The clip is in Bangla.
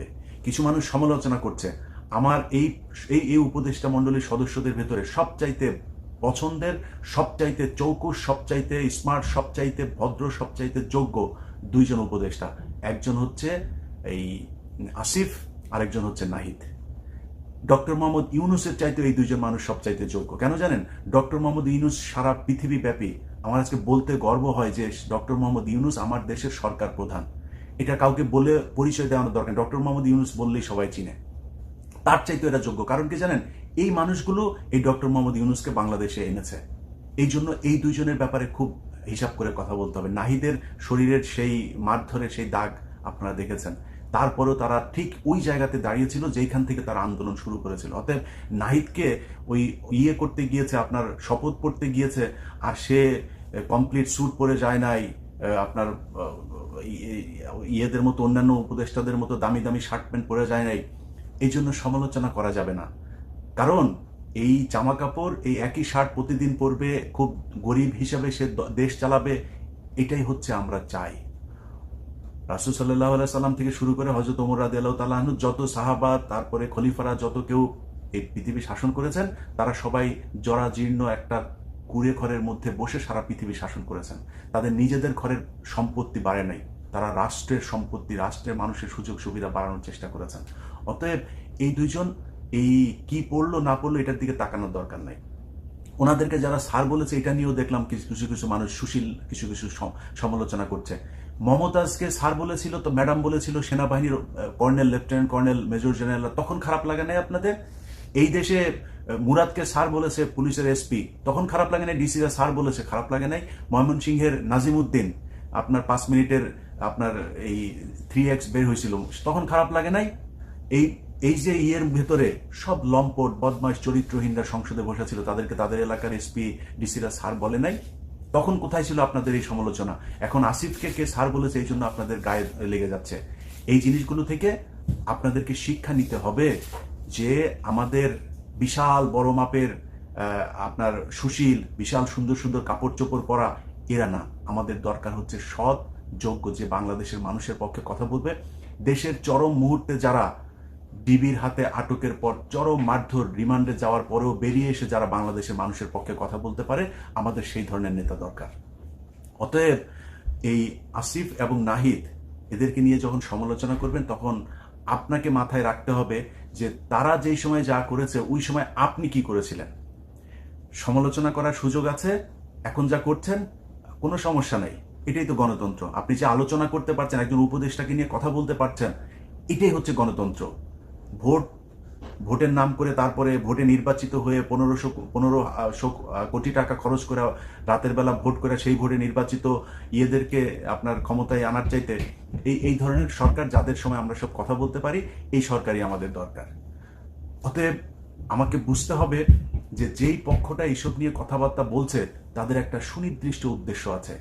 হবে। কিছু মানুষ সমালোচনা করছে। আমার এই এই এই উপদেষ্টা মণ্ডলীর সদস্যদের ভেতরে সবচাইতে পছন্দের, সবচাইতে চৌকুশ সবচাইতে স্মার্ট সবচাইতে ভদ্র, সবচাইতে যোগ্য দুইজন উপদেষ্টা। একজন হচ্ছে এই আসিফ, আরেকজন হচ্ছে নাহিদ। ডক্টর মোহাম্মদ ইউনুসের চাইতে এই দুইজন মানুষ সবচাইতে যোগ্য। কেন জানেন? ডক্টর মোহাম্মদ ইউনুস সারা পৃথিবী ব্যাপী আমার আজকে বলতে গর্ব হয় যে ডক্টর মোহাম্মদ ইউনুস আমার দেশের সরকার প্রধান। এটা কাউকে বলে পরিচয় দেওয়ানোর দরকার ডক্টর মোহাম্মদ ইউনুস বললেই সবাই চিনে। তার চাইতে এটা যোগ্য। কারণ কি জানেন? এই মানুষগুলো এই ডক্টর মোহাম্মদ ইউনুসকে বাংলাদেশে এনেছে। এই জন্য এই দুইজনের ব্যাপারে খুব হিসাব করে কথা বলতে হবে। নাহিদের শরীরের সেই মারধরের সেই দাগ আপনারা দেখেছেন। তারপরেও তারা ঠিক ওই জায়গাতে দাঁড়িয়েছিল যেখান থেকে তারা আন্দোলন শুরু করেছিল। অতএব নাহিদকে ওই ইয়ে করতে গিয়েছে, আপনার শপথ পড়তে গিয়েছে, আর সে কমপ্লিট স্যুট পরে যায় নাই। আপনার ইয়েদের মতো, অন্যান্য উপদেষ্টাদের মতো দামি দামি শার্ট প্যান্ট পরে যায় নাই, এই জন্য সমালোচনা করা যাবে না। কারণ এই জামা কাপড়, এই একই শার্ট প্রতিদিন পরবে, খুব গরিব হিসাবে সে দেশ চালাবে, এটাই হচ্ছে আমরা চাই। রাসুল সাল্লাহ সাল্লাম থেকে শুরু করে হজরত ওমর রাদি আল্লাহ তালাহনু যত সাহাবা, তারপরে খলিফারা, যত কেউ এই পৃথিবী শাসন করেছেন, তারা সবাই জরাজীর্ণ একটা কুড়ে ঘরের মধ্যে বসে সারা পৃথিবী শাসন করেছেন। তাদের নিজেদের ঘরের সম্পত্তি বাড়ে নাই। তারা রাষ্ট্রের সম্পত্তি, রাষ্ট্রের মানুষের সুযোগ সুবিধা বাড়ানোর চেষ্টা করেছেন। অতএব এই দুইজন এই কি পড়ল, না পড়ল, এটার দিকে তাকানোর দরকার নাই। ওনাদেরকে যারা স্যার বলেছে, এটা নিয়েও দেখলাম কিছু কিছু কিছু মানুষ সুশীল, কিছু কিছু সমালোচনা করছে। মমতাজকে স্যার বলেছিল, তো ম্যাডাম বলেছিল, সেনাবাহিনীর colonel, lieutenant colonel, major general, তখন খারাপ লাগে নাই আপনাদের? এই দেশে মুরাদকে স্যার বলেছে পুলিশের এসপি। তখন খারাপ লাগে নাই, ডিসিরা স্যার বলেছে, খারাপ লাগে নাই। ময়মনসিংহের নাজিমুদ্দিন, আপনার পাঁচ মিনিটের আপনার এই থ্রি এক্স বের হয়েছিল। তখন খারাপ লাগে নাই? এই এই যে ইয়ের ভেতরে সব লম্পট বদমাস চরিত্রহীনরা সংসদে বসা ছিল তাদেরকে তাদের এলাকার এসপি, ডিসিরা স্যার বলে নাই? তখন কোথায় ছিল আপনাদের এই সমালোচনা? এখন আসিফকে কে স্যার বলেছে, এই জন্য আপনাদের গায়ে লেগে যাচ্ছে। এই জিনিসগুলো থেকে আপনাদেরকে শিক্ষা নিতে হবে। যে আমাদের বিশাল বড় মাপের আপনার সুশীল, বিশাল সুন্দর সুন্দর কাপড় চোপড় পরা এরা না। আমাদের দরকার হচ্ছে সৎ, যোগ্য যে বাংলাদেশের মানুষের পক্ষে কথা বলবে। দেশের চরম মুহূর্তে যারা ডিবির হাতে আটকের পর চরম মারধর রিমান্ডে যাওয়ার পরেও বেরিয়ে এসে যারা বাংলাদেশের মানুষের পক্ষে কথা বলতে পারে, আমাদের সেই ধরনের নেতা দরকার। অতএব এই আসিফ এবং নাহিদ এদেরকে নিয়ে যখন সমালোচনা করবেন, তখন আপনাকে মাথায় রাখতে হবে যে তারা যেই সময় যা করেছে, ওই সময় আপনি কি করেছিলেন। সমালোচনা করার সুযোগ আছে, এখন যা করছেন, কোনো সমস্যা নাই। এটাই তো গণতন্ত্র। আপনি যে আলোচনা করতে পারছেন, একজন উপদেষ্টাকে নিয়ে কথা বলতে পারছেন, এটাই হচ্ছে গণতন্ত্র। ভোট ভোটের নাম করে তারপরে ভোটে নির্বাচিত হয়ে পনেরোশো পনেরো কোটি টাকা খরচ করে রাতের বেলা ভোট করে সেই ভোটে নির্বাচিত ইয়েদেরকে আপনার ক্ষমতায় আনার চাইতে এই এই ধরনের সরকার যাদের সময় আমরা সব কথা বলতে পারি, এই সরকারই আমাদের দরকার। অতএব আমাকে বুঝতে হবে যে যেই পক্ষটা এইসব নিয়ে কথাবার্তা বলছে, তাদের একটা সুনির্দিষ্ট উদ্দেশ্য আছে।